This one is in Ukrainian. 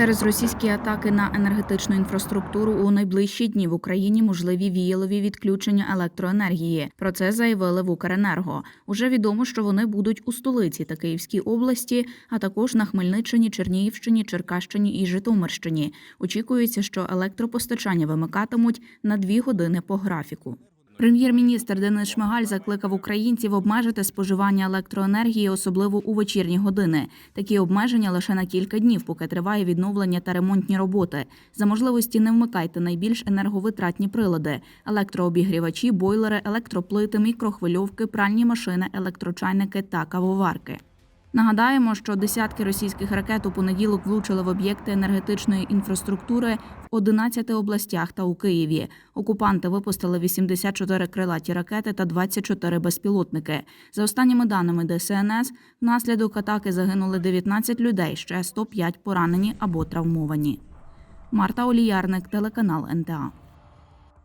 Через російські атаки на енергетичну інфраструктуру у найближчі дні в Україні можливі віялові відключення електроенергії. Про це заявили в Укренерго. Уже відомо, що вони будуть у столиці та Київській області, а також на Хмельниччині, Чернігівщині, Черкащині і Житомирщині. Очікується, що електропостачання вимикатимуть на дві години по графіку. Прем'єр-міністр Денис Шмигаль закликав українців обмежити споживання електроенергії, особливо у вечірні години. Такі обмеження лише на кілька днів, поки триває відновлення та ремонтні роботи. За можливості не вмикайте найбільш енерговитратні прилади: електрообігрівачі, бойлери, електроплити, мікрохвильовки, пральні машини, електрочайники та кавоварки. Нагадаємо, що десятки російських ракет у понеділок влучили в об'єкти енергетичної інфраструктури в 11 областях та у Києві. Окупанти випустили 84 крилаті ракети та 24 безпілотники. За останніми даними ДСНС, внаслідок атаки загинули 19 людей, ще 105 поранені або травмовані. Марта Оліярник, телеканал НТА.